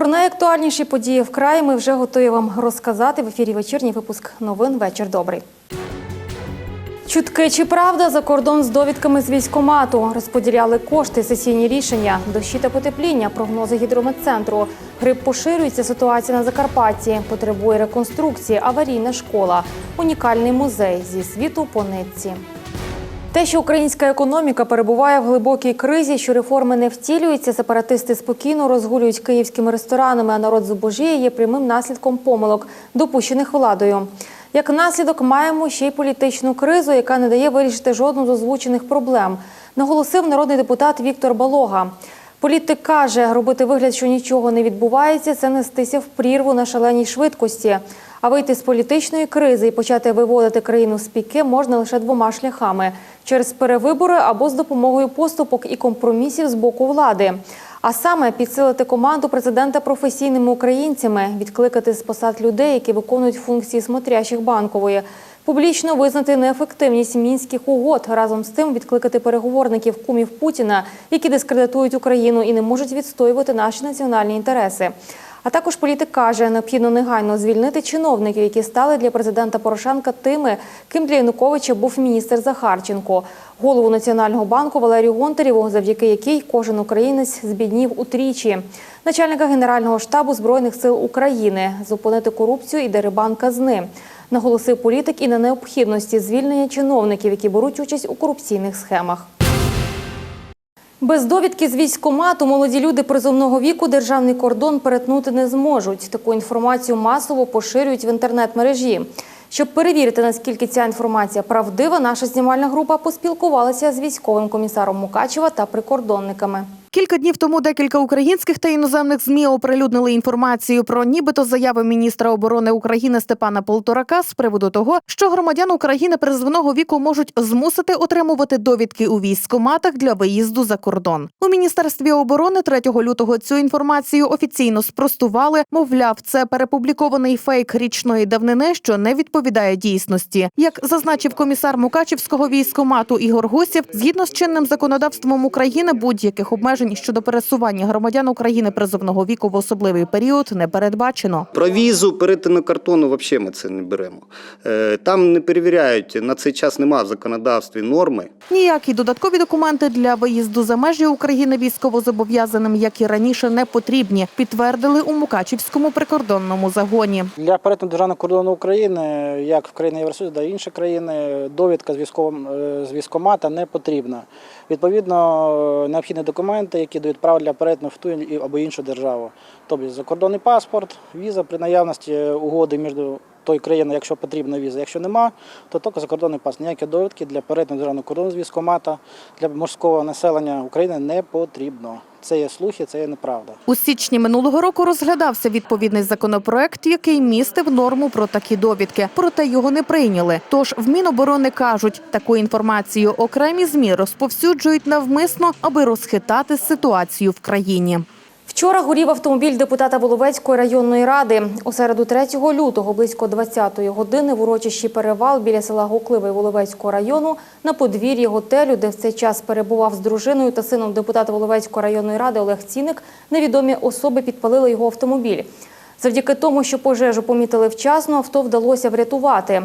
Про найактуальніші події в краї ми вже готові вам розказати в ефірі вечірній випуск новин. Вечір добрий. Чутки чи правда за кордон з довідками з військомату розподіляли кошти, сесійні рішення, дощі та потепління, прогнози гідрометцентру. Грип поширюється, ситуація на Закарпатті, потребує реконструкції, аварійна школа, унікальний музей зі світу по нитці. Те, що українська економіка перебуває в глибокій кризі, що реформи не втілюються, сепаратисти спокійно розгулюють київськими ресторанами, а народ зубожіє є прямим наслідком помилок, допущених владою. Як наслідок маємо ще й політичну кризу, яка не дає вирішити жодну з озвучених проблем, наголосив народний депутат Віктор Балога. Політик каже, робити вигляд, що нічого не відбувається, це нестися в прірву на шаленій швидкості. А вийти з політичної кризи і почати виводити країну з піки можна лише двома шляхами через перевибори або з допомогою поступок і компромісів з боку влади. А саме підсилити команду президента професійними українцями, відкликати з посад людей, які виконують функції смотрящих банкової, публічно визнати неефективність мінських угод, разом з тим відкликати переговорників кумів Путіна, які дискредитують Україну і не можуть відстоювати наші національні інтереси. А також політик каже, необхідно негайно звільнити чиновників, які стали для президента Порошенка тими, ким для Януковича був міністр Захарченко, голову Національного банку Валерію Гонтарєву, завдяки якій кожен українець збіднів утричі, начальника Генерального штабу Збройних сил України, зупинити корупцію і дерибан казни. Наголосив політик і на необхідності звільнення чиновників, які беруть участь у корупційних схемах. Без довідки з військомату молоді люди призовного віку державний кордон перетнути не зможуть. Таку інформацію масово поширюють в інтернет-мережі. Щоб перевірити, наскільки ця інформація правдива, наша знімальна група поспілкувалася з військовим комісаром Мукачева та прикордонниками. Кілька днів тому декілька українських та іноземних змі оприлюднили інформацію про нібито заяви міністра оборони України Степана Полторака з приводу того, що громадян України призовного віку можуть змусити отримувати довідки у військкоматах для виїзду за кордон. У міністерстві оборони 3 лютого цю інформацію офіційно спростували. Мовляв, це перепублікований фейк річної давнини, що не відповідає дійсності. Як зазначив комісар Мукачівського військкомату Ігор Гусєв, згідно з чинним законодавством України, будь-яких обмежень щодо пересування громадян України призовного віку в особливий період не передбачено. Про візу, перетину картону взагалі ми це не беремо. Е, Там не перевіряють, на цей час немає в законодавстві норми. Ніякі додаткові документи для виїзду за межі України військовозобов'язаним, як і раніше, не потрібні. Підтвердили у Мукачівському прикордонному загоні. Для перетину державного кордону України, як в країни Євросоюзу, та інші країни, довідка з військовим е, з військомата не потрібна. Відповідно, необхідні документи, які дають право для перетину в ту або іншу державу. Тобто закордонний паспорт, віза при наявності угоди між тою країною, якщо потрібна віза. Якщо нема, то тільки закордонний паспорт. Ніякі довідки для перетину державного кордону з військомата для морського населення України не потрібно. Це є слухи, це є неправда. У січні минулого року розглядався відповідний законопроект, який містив норму про такі довідки. Проте його не прийняли. Тож в Міноборони кажуть, таку інформацію окремі змі розповсюджують навмисно, аби розхитати ситуацію в країні. Вчора горів автомобіль депутата Воловецької районної ради. У середу 3 лютого близько 20-ї години в урочищі перевал біля села Гукливий Воловецького району на подвір'ї готелю, де в цей час перебував з дружиною та сином депутата Воловецької районної ради Олег Ціник, невідомі особи підпалили його автомобіль. Завдяки тому, що пожежу помітили вчасно, авто вдалося врятувати.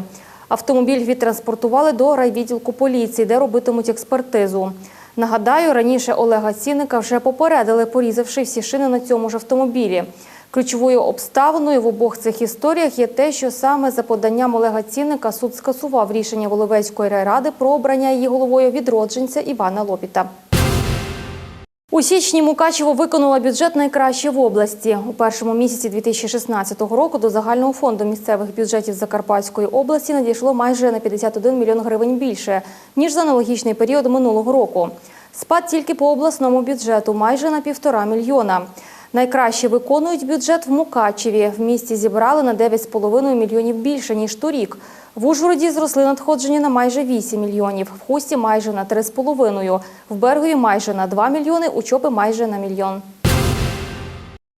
Автомобіль відтранспортували до райвідділку поліції, де робитимуть експертизу. Нагадаю, раніше Олега Цінника вже попередили, порізавши всі шини на цьому ж автомобілі. Ключовою обставиною в обох цих історіях є те, що саме за поданням Олега Цінника суд скасував рішення Воловецької райради про обрання її головою відродженця Івана Лопіта. У січні Мукачево виконала бюджет найкраще в області. У першому місяці 2016 року до загального фонду місцевих бюджетів Закарпатської області надійшло майже на 51 мільйон гривень більше, ніж за аналогічний період минулого року. Спад тільки по обласному бюджету майже на півтора мільйона. Найкраще виконують бюджет в Мукачеві. В місті зібрали на 9,5 мільйонів більше, ніж торік. В Ужгороді зросли надходження на майже 8 мільйонів, в Хусті майже на 3,5, в Бергові майже на 2 мільйони, у Чопи майже на мільйон.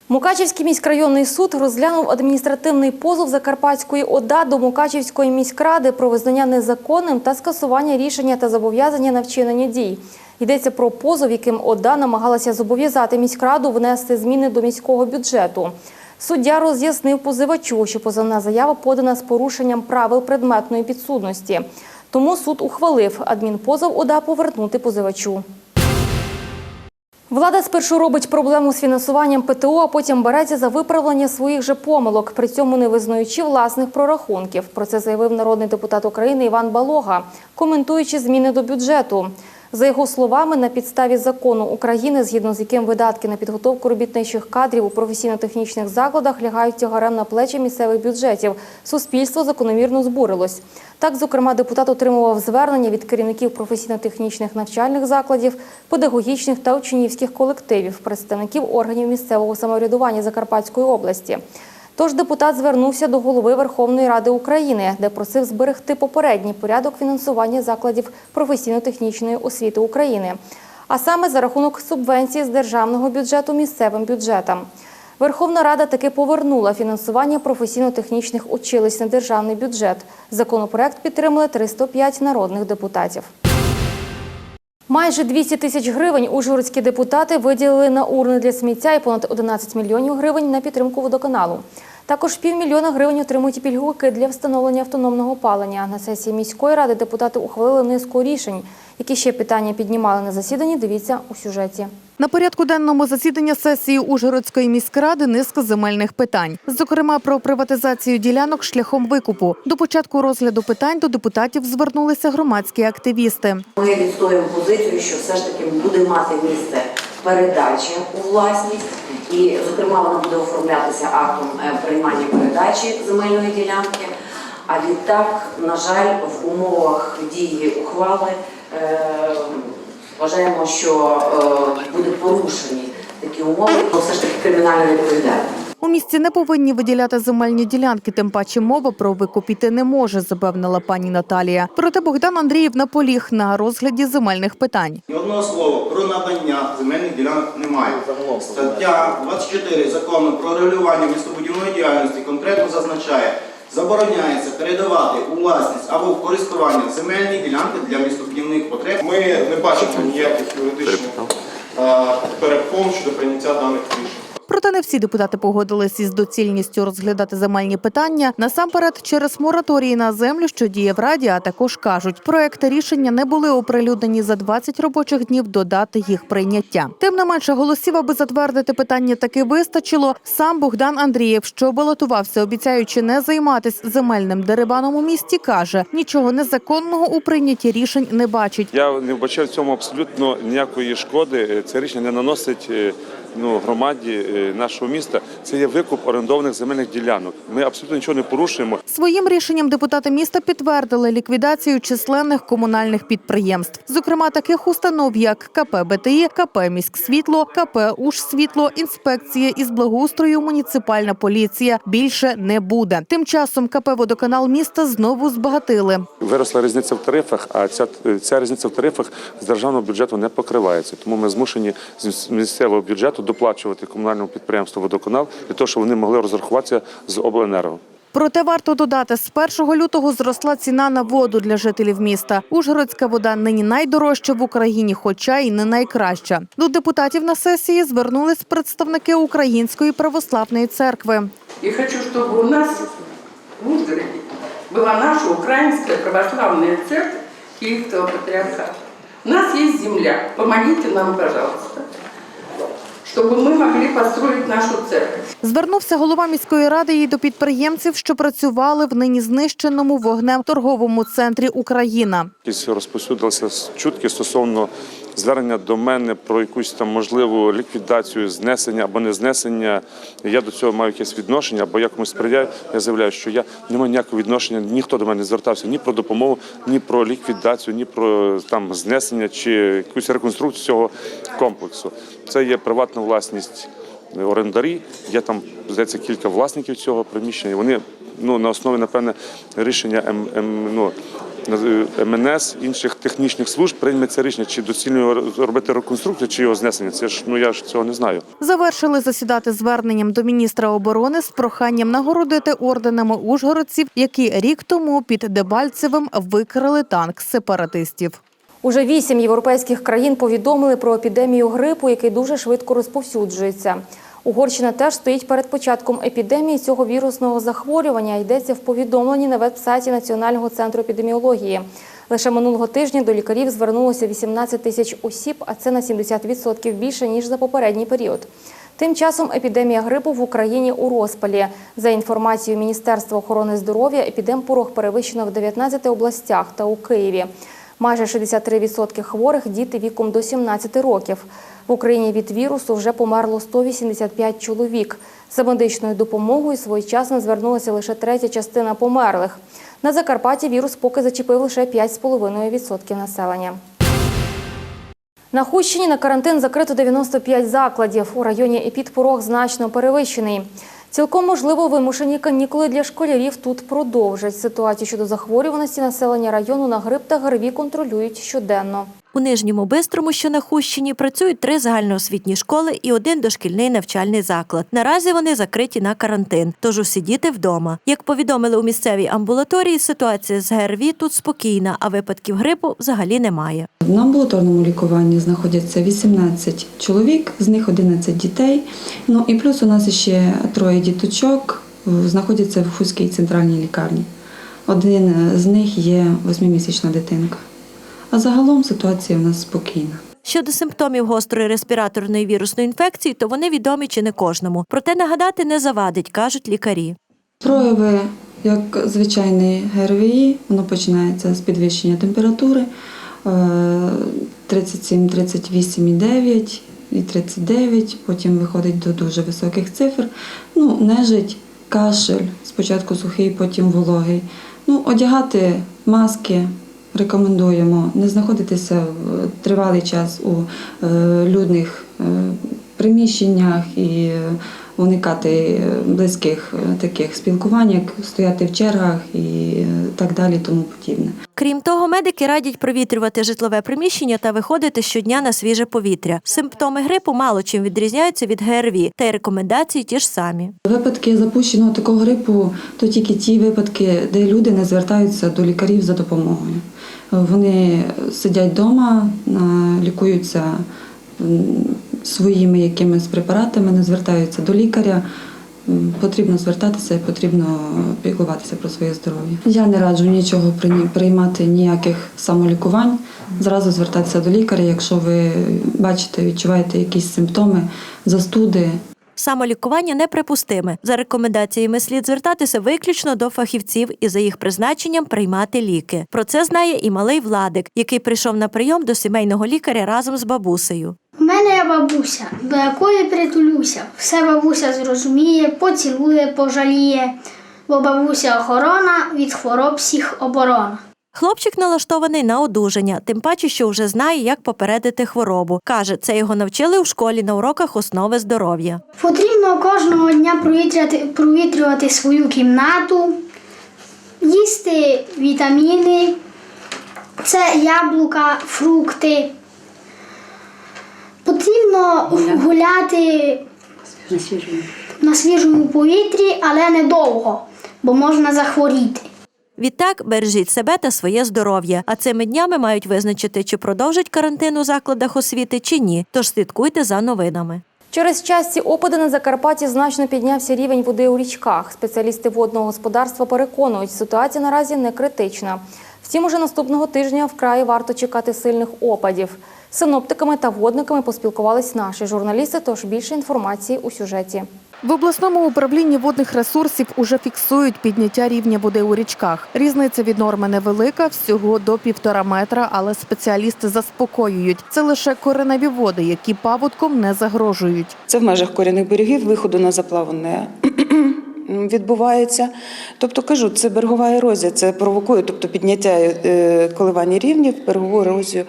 Мукачівський міськрайонний суд розглянув адміністративний позов Закарпатської ОДА до Мукачівської міськради про визнання незаконним та скасування рішення та зобов'язання на вчинення дій. Йдеться про позов, яким ОДА намагалася зобов'язати міськраду внести зміни до міського бюджету. Суддя роз'яснив позивачу, що позовна заява подана з порушенням правил предметної підсудності. Тому суд ухвалив адмінпозов ОДА повернути позивачу. Влада спершу робить проблему з фінансуванням ПТО, а потім береться за виправлення своїх же помилок, при цьому не визнаючи власних прорахунків. Про це заявив народний депутат України Іван Балога, коментуючи зміни до бюджету. За його словами, на підставі закону України, згідно з яким видатки на підготовку робітничих кадрів у професійно-технічних закладах лягають тягарем на плечі місцевих бюджетів, суспільство закономірно збурилось. Так, зокрема, депутат отримував звернення від керівників професійно-технічних навчальних закладів, педагогічних та учнівських колективів, представників органів місцевого самоврядування Закарпатської області. Тож депутат звернувся до голови Верховної Ради України, де просив зберегти попередній порядок фінансування закладів професійно-технічної освіти України, а саме за рахунок субвенції з державного бюджету місцевим бюджетам. Верховна Рада таки повернула фінансування професійно-технічних училищ на державний бюджет. Законопроект підтримали 305 народних депутатів. Майже 200 тисяч гривень ужгородські депутати виділили на урни для сміття і понад 11 мільйонів гривень на підтримку водоканалу. Також півмільйона гривень отримують пільговики для встановлення автономного опалення. На сесії міської ради депутати ухвалили низку рішень. Які ще питання піднімали на засіданні, дивіться у сюжеті. На порядку денному засідання сесії Ужгородської міськради низка земельних питань, зокрема про приватизацію ділянок шляхом викупу. До початку розгляду питань до депутатів звернулися громадські активісти. Ми відстоюємо позицію, що все ж таки буде мати місце передача у власність, і, зокрема, вона буде оформлятися актом е, приймання передачі земельної ділянки. А відтак, на жаль, в умовах дії ухвали е, вважаємо, що е, будуть порушені такі умови, то все ж таки кримінальна відповідальність. У місті не повинні виділяти земельні ділянки, тим паче мова про викуп іти не може, запевнила пані Наталія. Проте Богдан Андріїв наполіг на розгляді земельних питань. Ні одного слова про надання земельних ділянок немає. Стаття 24 закону про регулювання містобудівної діяльності конкретно зазначає, забороняється передавати у власність або в користування земельні ділянки для містобудівних потреб. Ми не бачимо ніяких юридичних перепон щодо прийняття даних рішень. Проте не всі депутати погодились із доцільністю розглядати земельні питання насамперед через мораторії на землю, що діє в раді. А також кажуть, проекти рішення не були оприлюднені за 20 робочих днів до дати їх прийняття. Тим не менше голосів, аби затвердити питання, таки вистачило. Сам Богдан Андрієв, що балотувався, обіцяючи не займатись земельним дерибаном у місті, каже нічого незаконного у прийнятті рішень не бачить. Я не вбачаю цьому абсолютно ніякої шкоди. Це рішення не наносить е, ну, громаді е, нашого міста. Це є викуп орендованих земельних ділянок. Ми абсолютно нічого не порушуємо. Своїм рішенням депутати міста підтвердили ліквідацію численних комунальних підприємств, зокрема таких установ, як КП БТІ, КП «Міськсвітло», КП «Ужсвітло», інспекція із благоустрою, муніципальна поліція більше не буде. Тим часом КП «Водоканал» міста знову збагатили. Виросла різниця в тарифах, а ця, ця різниця в тарифах з державного бюджету не покривається. Тому ми змушені з місцевого бюджету доплачувати комунальному підприємству водоканал для того, щоб вони могли розрахуватися з обленерго. Проте варто додати, з 1 лютого зросла ціна на воду для жителів міста. Ужгородська вода нині найдорожча в Україні, хоча й не найкраща. До депутатів на сесії звернулись представники Української православної церкви. И хочу, чтобы у нас в Ужгороде была наша украинская православная церковь Киевского патриархата. У нас есть земля. Помогите нам, пожалуйста, чтобы ми могли построїти нашу церкву. Звернувся голова міської ради і до підприємців, що працювали в нині знищеному вогнем торговому центрі Україна. Якісь розповсюдилися чутки стосовно звернення до мене про якусь там можливу ліквідацію, знесення або не знесення. Я до цього маю якесь відношення, або я комусь сприяю. Я заявляю, що я не маю ніякого відношення, ніхто до мене не звертався ні про допомогу, ні про ліквідацію, ні про там знесення чи якусь реконструкцію цього комплексу. Це є приватна власність орендарі. Є там здається кілька власників цього приміщення. Вони ну на основі напевне рішення М, М, ну, е, МНС, інших технічних служб прийме це рішення, чи доцільно його робити реконструкцію, чи його знесення. Це ж ну я ж цього не знаю. Завершили засідати зверненням до міністра оборони з проханням нагородити орденами ужгородців, які рік тому під Дебальцевим викрили танк сепаратистів. Уже вісім європейських країн повідомили про епідемію грипу, який дуже швидко розповсюджується. Угорщина теж стоїть перед початком епідемії цього вірусного захворювання. Йдеться в повідомленні на веб-сайті Національного центру епідеміології. Лише минулого тижня до лікарів звернулося 18 тисяч осіб, а це на 70% більше ніж за попередній період. Тим часом епідемія грипу в Україні у розпалі. За інформацією Міністерства охорони здоров'я, епідемпорог перевищено в 19 областях та у Києві. Майже 63% хворих – діти віком до 17 років. В Україні від вірусу вже померло 185 чоловік. За медичною допомогою своєчасно звернулася лише третя частина померлих. На Закарпатті вірус поки зачепив лише 5,5% населення. На Хущині на карантин закрито 95 закладів. У районі Епідпорог значно перевищений. Цілком можливо, вимушені канікули для школярів тут продовжать. Ситуацію щодо захворюваності населення району на грип та ГРВІ контролюють щоденно. У Нижньому Бистрому, що на Хущині, працюють три загальноосвітні школи і один дошкільний навчальний заклад. Наразі вони закриті на карантин, тож усі діти вдома. Як повідомили у місцевій амбулаторії, ситуація з ГРВІ тут спокійна, а випадків грипу взагалі немає. На амбулаторному лікуванні знаходяться 18 чоловік, з них 11 дітей. Ну і плюс у нас ще троє діточок знаходяться в Хуській центральній лікарні. Один з них є восьмимісячна дитинка. А загалом ситуація у нас спокійна. Щодо симптомів гострої респіраторної вірусної інфекції, то вони відомі чи не кожному. Проте нагадати не завадить, кажуть лікарі. Прояви, як звичайний ГРВІ, воно починається з підвищення температури е, 37, 38,9 і 39, потім виходить до дуже високих цифр. Ну, нежить, кашель, спочатку сухий, потім вологий. Ну, одягати маски рекомендуємо, не знаходитися в тривалий час у е, людних е, приміщеннях і уникати е, близьких таких спілкувань, як стояти в чергах і так далі, тому подібне. Крім того, медики радять провітрювати житлове приміщення та виходити щодня на свіже повітря. Симптоми грипу мало чим відрізняються від ГРВІ, та й рекомендації ті ж самі. Випадки запущеного такого грипу то тільки ті випадки, де люди не звертаються до лікарів за допомогою. Вони сидять вдома, лікуються своїми якимись препаратами, не звертаються до лікаря. Потрібно звертатися і потрібно піклуватися про своє здоров'я. Я не раджу нічого приймати, ніяких самолікувань. Зразу звертатися до лікаря, якщо ви бачите, відчуваєте якісь симптоми, застуди, Самолікування неприпустиме. За рекомендаціями слід звертатися виключно до фахівців і за їх призначенням приймати ліки. Про це знає і малий владик, який прийшов на прийом до сімейного лікаря разом з бабусею. У мене є бабуся, до якої притулюся. Все бабуся зрозуміє, поцілує, пожаліє, бо бабуся охорона від хвороб всіх оборона. Хлопчик налаштований на одужання, тим паче, що вже знає, як попередити хворобу. Каже, це його навчили у школі на уроках основи здоров'я. Потрібно кожного дня провітряти, провітрювати свою кімнату, їсти вітаміни, це яблука, фрукти. Потрібно гуляти на свіжому повітрі, але недовго, бо можна захворіти. Відтак бережіть себе та своє здоров'я. А цими днями мають визначити, чи продовжать карантин у закладах освіти, чи ні. Тож слідкуйте за новинами. Через часті опади на Закарпатті значно піднявся рівень води у річках. Спеціалісти водного господарства переконують, ситуація наразі не критична. Втім, уже наступного тижня вкрай варто чекати сильних опадів. Синоптиками та водниками поспілкувались наші журналісти, тож більше інформації у сюжеті. В обласному управлінні водних ресурсів уже фіксують підняття рівня води у річках. Різниця від норми невелика, всього до півтора метра, але спеціалісти заспокоюють. Це лише кореневі води, які паводком не загрожують. Це в межах корінних берегів, виходу на заплаву не відбувається. Тобто кажу, це берегова ерозія, це провокує, тобто підняття е, коливання рівнів, берегову ерозію.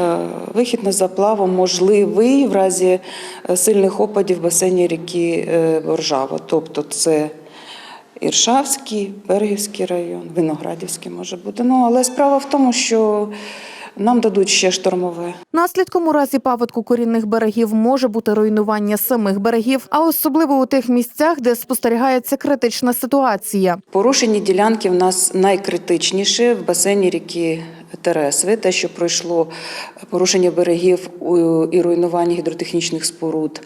Е, Вихід на заплаву можливий в разі е, сильних опадів в басейні ріки Боржава. Тобто це Іршавський, Бергівський район, Виноградівський може бути. Ну, але справа в тому, що нам дадуть ще штормове. Наслідком у разі паводку корінних берегів може бути руйнування самих берегів, а особливо у тих місцях, де спостерігається критична ситуація. Порушені ділянки в нас найкритичніші в басейні ріки Тересви, те, що пройшло порушення берегів і руйнування гідротехнічних споруд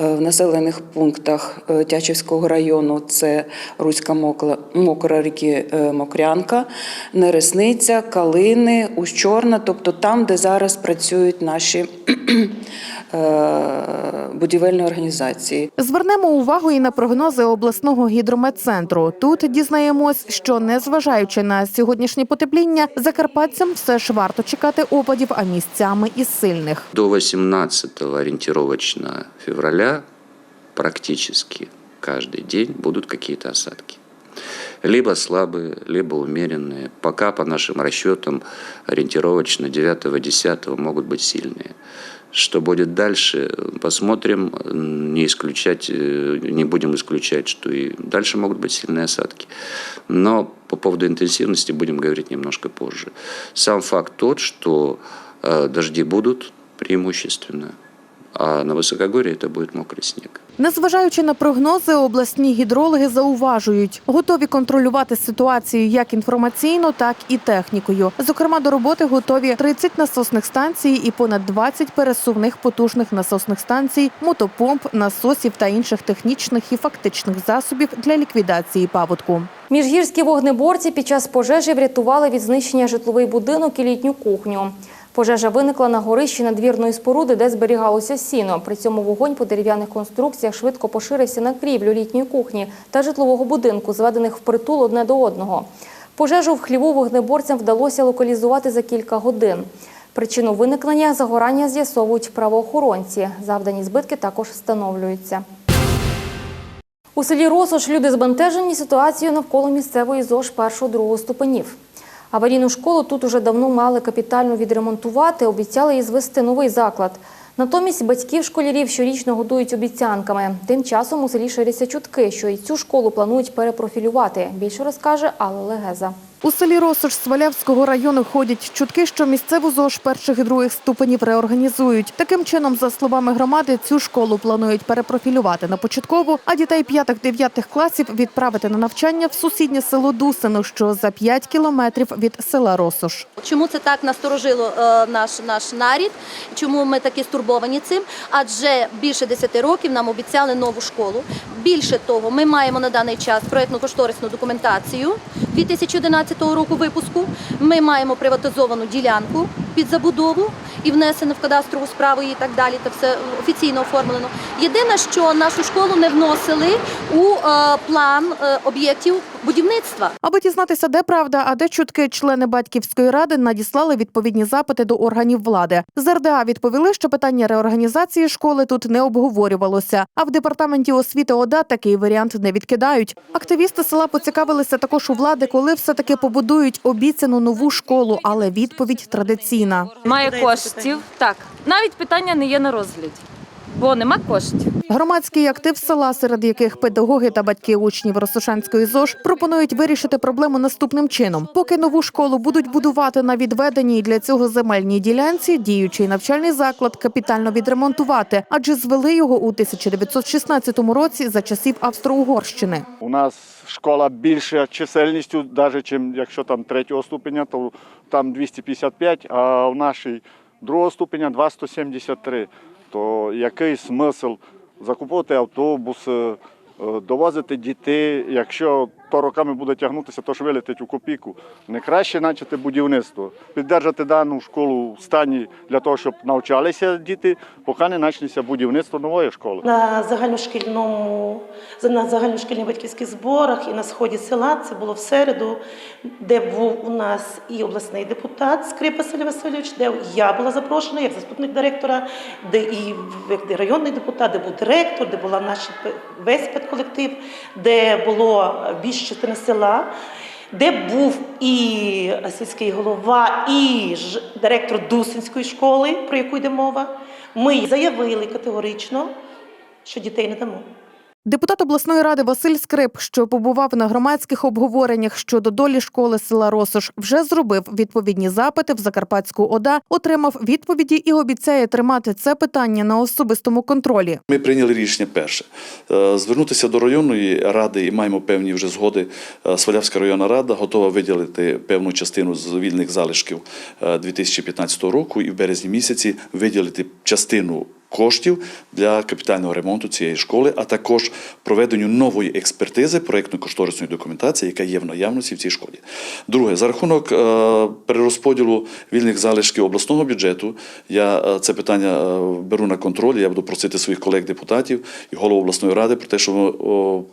е, в населених пунктах е, Тячівського району. Це Руська Мокла, Мокра ріки е, Мокрянка, Нересниця, Калини, Ущорна, тобто там, де зараз працюють наші е, будівельні організації. Звернемо увагу і на прогнози обласного гідрометцентру. Тут дізнаємось, що незважаючи на сьогоднішнє потепління, закарпатцям все ж варто чекати опадів, а місцями і сильних. До 18 ориентировочно февраля практически каждый день будут какие-то осадки. Либо слабые, либо умеренные. Пока по нашим расчетам ориентировочно 9-10 могут быть сильные. Что будет дальше, посмотрим. Не исключать, э, не будем исключать, что и дальше могут быть сильные осадки. Но по поводу интенсивности будем говорить немножко позже. Сам факт тот, что э, дожди будут преимущественно, а на высокогорье это будет мокрый снег. Незважаючи на прогнози, обласні гідрологи зауважують, готові контролювати ситуацію як інформаційно, так і технікою. Зокрема, до роботи готові 30 насосних станцій і понад 20 пересувних потужних насосних станцій, мотопомп, насосів та інших технічних і фактичних засобів для ліквідації паводку. Міжгірські вогнеборці під час пожежі врятували від знищення житловий будинок і літню кухню. Пожежа виникла на горищі надвірної споруди, де зберігалося сіно. При цьому вогонь по дерев'яних конструкціях швидко поширився на крівлю літньої кухні та житлового будинку, зведених впритул одне до одного. Пожежу в хліву вогнеборцям вдалося локалізувати за кілька годин. Причину виникнення загорання з'ясовують правоохоронці. Завдані збитки також встановлюються. У селі Росош люди збентежені ситуацією навколо місцевої ЗОЖ першого-другого ступенів. Аварійну школу тут уже давно мали капітально відремонтувати, обіцяли і звести новий заклад. Натомість батьків школярів щорічно годують обіцянками. Тим часом у селі ширяться чутки, що і цю школу планують перепрофілювати. Більше розкаже Алла Легеза. У селі Росош Свалявського району ходять чутки, що місцеву ЗОЖ перших і других ступенів реорганізують. Таким чином, за словами громади, цю школу планують перепрофілювати на початкову, а дітей п'ятих-дев'ятих класів відправити на навчання в сусіднє село Дусино, що за 5 кілометрів від села Росош. Чому це так насторожило е, наш, наш нарід? Чому ми такі стурбовані цим? Адже більше 10 років нам обіцяли нову школу. Більше того, ми маємо на даний час проєктно-кошторисну документацію 2011 року випуску. Ми маємо приватизовану ділянку під забудову і внесено в кадастрову справу і так далі. Та все офіційно оформлено. Єдине, що нашу школу не вносили у е, план е, об'єктів будівництва. Аби дізнатися, де правда, а де чутки, члени батьківської ради надіслали відповідні запити до органів влади. З РДА відповіли, що питання реорганізації школи тут не обговорювалося. А в департаменті освіти ОДА такий варіант не відкидають. Активісти села поцікавилися також у влади, коли все таки побудують обіцяну нову школу, але відповідь традиційна. Має коштів. Так, навіть питання не є на розгляді, бо нема коштів. Громадський актив села, серед яких педагоги та батьки учнів Росошанської ЗОЖ пропонують вирішити проблему наступним чином. Поки нову школу будуть будувати на відведеній для цього земельній ділянці, діючий навчальний заклад капітально відремонтувати, адже звели його у 1916 році за часів Австро-Угорщини. У нас школа більша чисельністю, навіть якщо там третього ступеня, то там 255, а в нашій другого ступеня 273. То який смисл закупувати автобуси, е, довозити дітей, якщо то роками буде тягнутися, то ж вилетить у копійку. Не краще почати будівництво, піддержати дану школу в стані для того, щоб навчалися діти, поки не почнеться будівництво нової школи. На загальношкільному на загальношкільних батьківських зборах і на сході села це було в середу, де був у нас і обласний депутат Скрип Василь Васильович, де я була запрошена як заступник директора, де і як районний депутат, де був директор, де була наш весь педколектив, де було більше частини села. Де був і сільський голова, і директор Дусинської школи, про яку йде мова, ми заявили категорично, що дітей не дамо. Депутат обласної ради Василь Скрип, що побував на громадських обговореннях щодо долі школи села Росош, вже зробив відповідні запити в Закарпатську ОДА, отримав відповіді і обіцяє тримати це питання на особистому контролі. Ми прийняли рішення перше е, звернутися до районної ради і маємо певні вже згоди. Е, Свалявська районна рада готова виділити певну частину з вільних залишків е, 2015 року і в березні місяці виділити частину. Коштів для капітального ремонту цієї школи, а також проведенню нової експертизи проєктно-кошторисної документації, яка є в наявності в цій школі. Друге, за рахунок е, перерозподілу вільних залишків обласного бюджету, я е, це питання е, беру на контроль. Я буду просити своїх колег-депутатів і голову обласної ради про те, щоб ми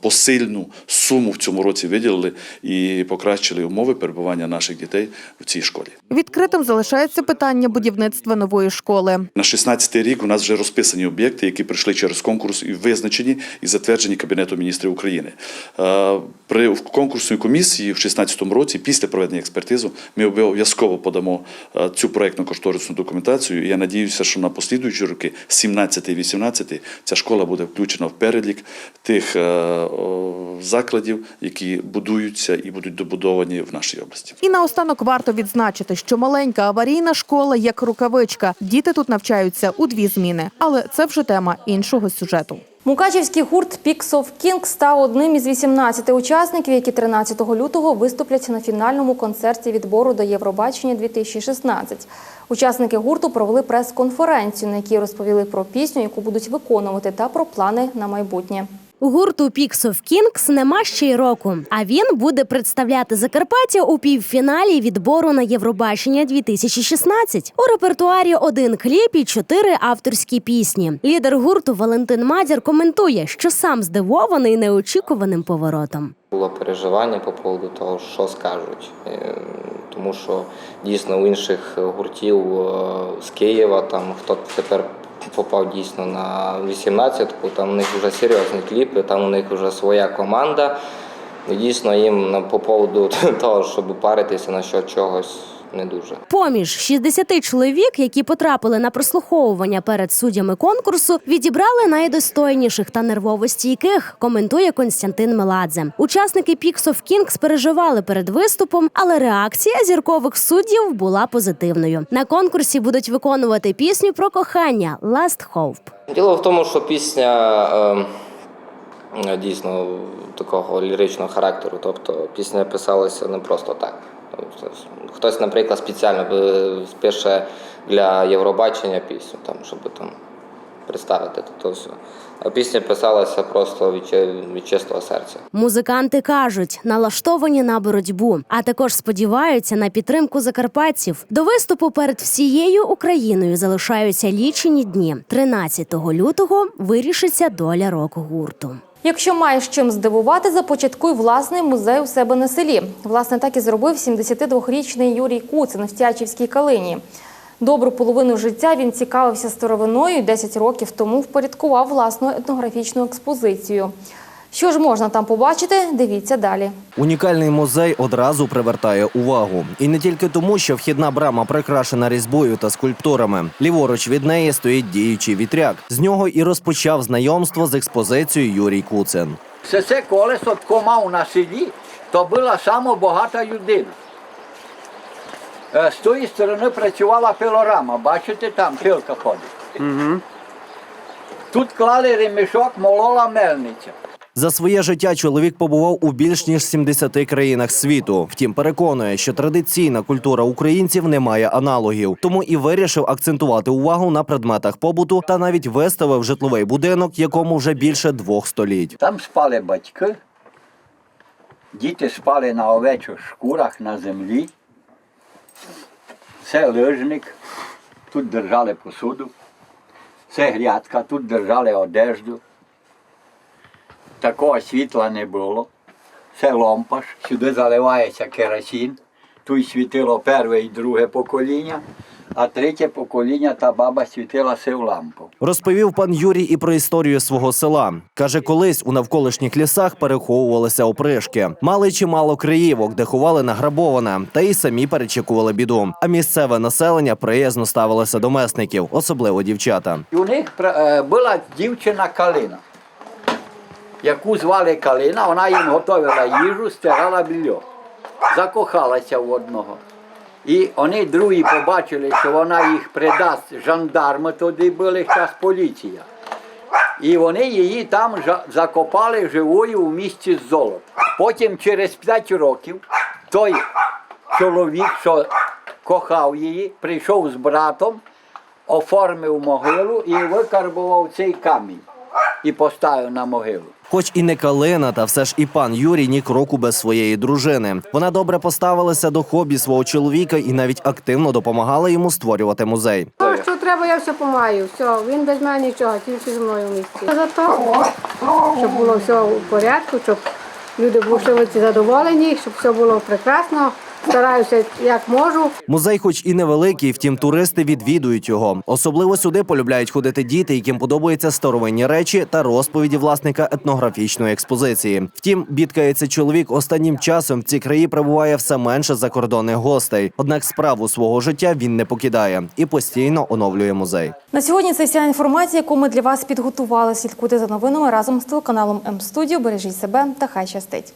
посильну суму в цьому році виділили і покращили умови перебування наших дітей в цій школі. Відкритим залишається питання будівництва нової школи. На 16-й рік у нас вже розписані об'єкти, які пройшли через конкурс і визначені і затверджені Кабінетом міністрів України. Е, При конкурсній комісії в 16-му році, після проведення експертизу, ми обов'язково подамо е, цю проєктну кошторисну документацію. Я надіюся, що на послідуючі роки, 17 і 18, ця школа буде включена в перелік тих е, закладів, які будуються і будуть добудовані в нашій області. І наостанок варто відзначити, що маленька аварійна школа як рукавичка. Діти тут навчаються у дві зміни, але це вже тема іншого сюжету. Мукачівський гурт Peaks of King став одним із 18 учасників, які 13 лютого виступлять на фінальному концерті відбору до Євробачення 2016. Учасники гурту провели прес-конференцію, на якій розповіли про пісню, яку будуть виконувати, та про плани на майбутнє. Гурту Peaks of Kings нема ще й року, а він буде представляти Закарпаття у півфіналі відбору на Євробачення 2016. У репертуарі один кліп і чотири авторські пісні. Лідер гурту Валентин Мадяр коментує, що сам здивований неочікуваним поворотом. Було переживання по поводу того, що скажуть. Е, Тому що дійсно у інших гуртів е, з Києва, там хто тепер попав дійсно на 18-ку, там у них вже серйозні кліпи, там у них вже своя команда. Дійсно їм по поводу того, щоб паритися на що чогось не дуже. Поміж 60 чоловік, які потрапили на прослуховування перед суддями конкурсу, відібрали найдостойніших та нервовостійких, коментує Константин Меладзе. Учасники of Kings переживали перед виступом, але реакція зіркових суддів була позитивною. На конкурсі будуть виконувати пісню про кохання «Last Hope». Діло в тому, що пісня е, дійсно такого ліричного характеру, тобто пісня писалася не просто так. Хтось, наприклад, спеціально е, пише для Євробачення пісню, там, щоб там представити то все. А пісня писалася просто від, від чистого серця. Музиканти кажуть, налаштовані на боротьбу, а також сподіваються на підтримку закарпатців. До виступу перед всією Україною залишаються лічені дні. 13 лютого вирішиться доля рок-гурту. Якщо маєш чим здивувати, започаткуй власний музей у себе на селі. Власне, так і зробив 72-річний Юрій Куцин в Тячівській калині. Добру половину життя він цікавився старовиною і 10 років тому впорядкував власну етнографічну експозицію. Що ж можна там побачити, дивіться далі. Унікальний музей одразу привертає увагу. І не тільки тому, що вхідна брама прикрашена різьбою та скульптурами. Ліворуч від неї стоїть діючий вітряк. З нього і розпочав знайомство з експозицією Юрій Куцин. Все це колесо тако мав на селі, то була сама багата людина. Е, З тої сторони працювала пилорама, бачите, там пилка ходить. Угу. Тут клали ремішок, молола мельниця. За своє життя чоловік побував у більш ніж 70 країнах світу. Втім, переконує, що традиційна культура українців не має аналогів, тому і вирішив акцентувати увагу на предметах побуту та навіть виставив житловий будинок, якому вже більше двох століть. Там спали батьки, діти спали на овечих шкурах на землі. Це лижник, тут держали посуду. Це грядка, тут держали одежду. Такого світла не було. Це ломпаш, сюди заливається керосин. Тут світило перше і друге покоління, а третє покоління та баба світила сив лампу. Розповів пан Юрій і про історію свого села. Каже, колись у навколишніх лісах переховувалися опришки. Мали чимало криївок, де ховали награбоване, та й самі перечікували біду. А місцеве населення приязно ставилося до месників, особливо дівчата. У них е, була дівчина Калина. Яку звали Калина, вона їм готувала їжу, стирала більо. Закохалася в одного. І вони другі побачили, що вона їх придасть жандарми, тоді були час поліція. І вони її там закопали живою у місті з золотом. Потім через 5 років той чоловік, що кохав її, прийшов з братом, оформив могилу і викарбував цей камінь і поставив на могилу. Хоч і не Калина, та все ж і пан Юрій ні кроку без своєї дружини. Вона добре поставилася до хобі свого чоловіка і навіть активно допомагала йому створювати музей. То, що треба, я все помаю. Все, він без мене нічого, тільки зі мною в місті. За то, щоб було все у порядку, щоб люди були задоволені, щоб все було прекрасно. Стараюся як можу. Музей, хоч і невеликий, втім туристи відвідують його. Особливо сюди полюбляють ходити діти, яким подобаються старовинні речі та розповіді власника етнографічної експозиції. Втім, бідкається чоловік останнім часом в ці краї прибуває все менше закордонних гостей. Однак справу свого життя він не покидає і постійно оновлює музей. На сьогодні це вся інформація, яку ми для вас підготували. Слідкуйте за новинами разом з телеканалом М-студіо. Бережіть себе та хай щастить.